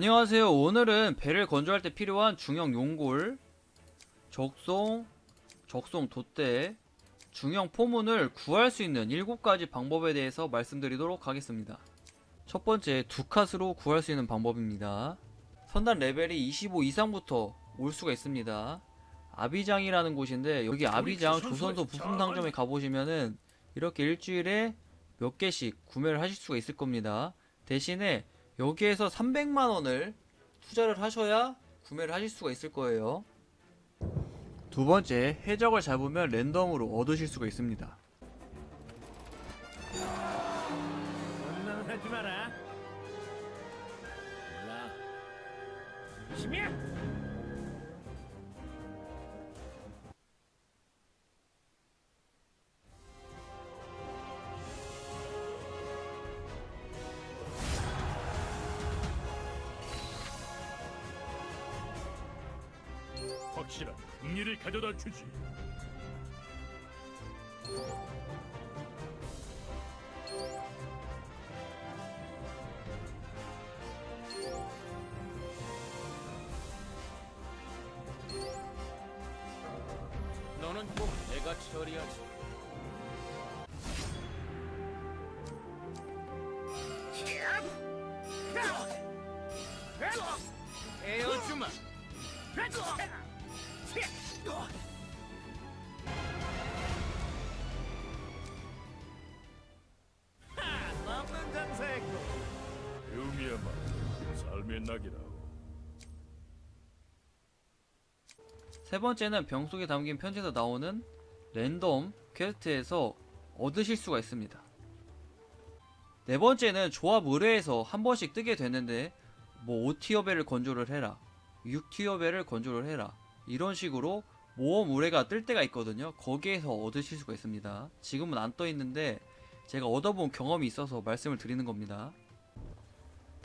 안녕하세요. 오늘은 배를 건조할 때 필요한 중형 용골, 적송, 적송 돛대, 중형 포문을 구할 수 있는 7가지 방법에 대해서 말씀드리도록 하겠습니다. 첫 번째, 두카스로 구할 수 있는 방법입니다. 선단 레벨이 25 이상부터 올 수가 있습니다. 아비장이라는 곳인데 여기 아비장 조선소 부품 상점에 가보시면은 이렇게 일주일에 몇 개씩 구매를 하실 수가 있을 겁니다. 대신에 여기에서 300만 원을 투자를 하셔야 구매를 하실 수가 있을 거예요. 두 번째, 해적을 잡으면 랜덤으로 얻으실 수가 있습니다. 확실한 승리를 가져다 주지. 너는 꼭 내가 처리하지. 낙이라고. 세 번째는 병 속에 담긴 편지에서 나오는 랜덤 퀘스트에서 얻으실 수가 있습니다. 네 번째는 조합 의뢰에서 한 번씩 뜨게 되는데 뭐 5티어 배를 건조를 해라 6티어 배를 건조를 해라 이런 식으로 모험 의뢰가 뜰 때가 있거든요 거기에서 얻으실 수가 있습니다 지금은 안 떠 있는데 제가 얻어본 경험이 있어서 말씀을 드리는 겁니다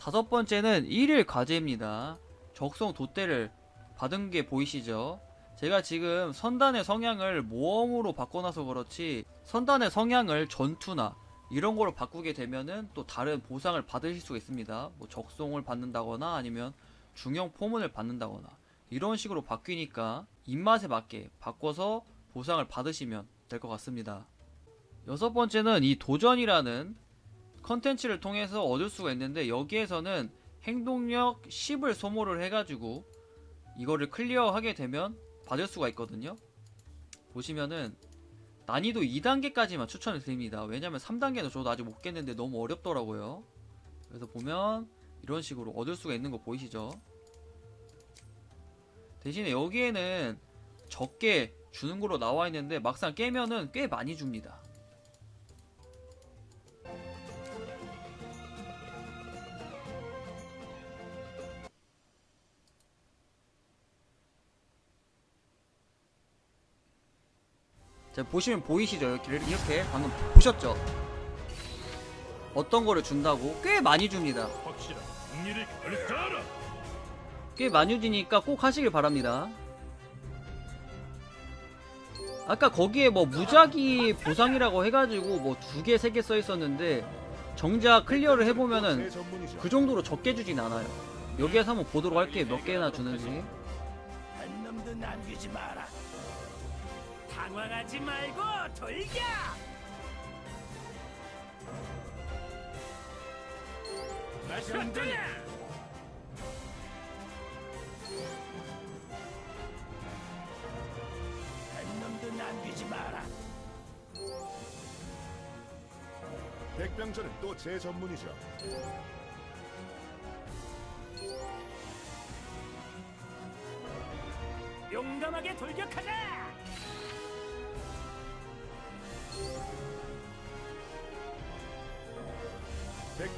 다섯 번째는 1일 과제입니다 적성 돛대를 받은 게 보이시죠 제가 지금 선단의 성향을 모험으로 바꿔놔서 그렇지 선단의 성향을 전투나 이런 거로 바꾸게 되면은 또 다른 보상을 받으실 수가 있습니다. 뭐 적송을 받는다거나 아니면 중형 포문을 받는다거나 이런 식으로 바뀌니까 입맛에 맞게 바꿔서 보상을 받으시면 될 것 같습니다. 여섯 번째는 이 도전이라는 컨텐츠를 통해서 얻을 수가 있는데 여기에서는 행동력 10을 소모를 해가지고 이거를 클리어하게 되면 받을 수가 있거든요. 보시면은 난이도 2단계까지만 추천을 드립니다. 왜냐면 3단계는 저도 아직 못 깼는데 너무 어렵더라고요. 그래서 보면 이런 식으로 얻을 수가 있는 거 보이시죠? 대신에 여기에는 적게 주는 거로 나와 있는데 막상 깨면은 꽤 많이 줍니다. 자 보시면 보이시죠? 이렇게, 이렇게 방금 보셨죠? 어떤 거를 준다고 꽤 많이 줍니다. 꽤 많이 주니까 꼭 하시길 바랍니다. 아까 거기에 뭐 무작위 보상이라고 해가지고 뭐 두 개, 세 개 써 있었는데 정작 클리어를 해보면은 그 정도로 적게 주진 않아요. 여기에서 한번 보도록 할게요. 몇 개나 주는지. 당황하지 말고 돌겨. 말씀드냐? 한 놈도 남기지 마라. 백병전은 또 제 전문이죠. 용감하게 돌격하자.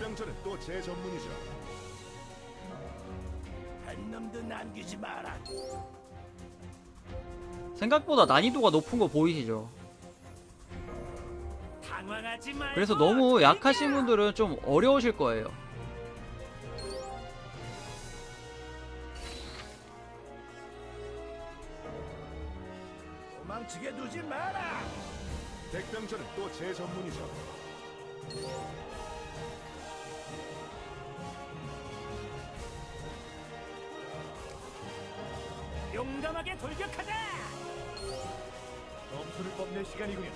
백병전은 또 제 전문이죠. 한 놈도 남기지 마라. 생각보다 난이도가 높은 거 보이시죠? 당황하지 말고. 그래서 너무. 약하신 분들은 좀 어려우실 거예요. 도망치게 두지 마라. 백병전은 또 제 전문이죠. 용감하게 돌격하자. 점수를 뽐낼 시간이군요.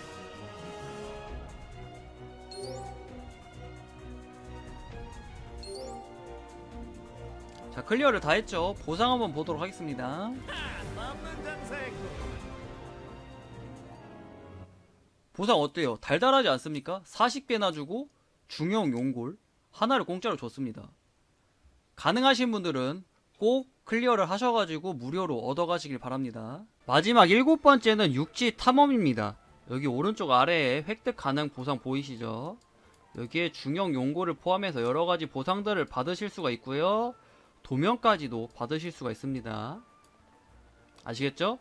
자 클리어를 다 했죠 보상 한번 보도록 하겠습니다 남는 보상 어때요? 달달하지 않습니까? 40개나 주고 중형 용골 하나를 공짜로 줬습니다. 가능하신 분들은 꼭 클리어를 하셔가지고 무료로 얻어가시길 바랍니다. 마지막 일곱 번째는 육지 탐험입니다. 여기 오른쪽 아래에 획득 가능 보상 보이시죠? 여기에 중형 용골을 포함해서 여러가지 보상들을 받으실 수가 있고요. 도면까지도 받으실 수가 있습니다. 아시겠죠?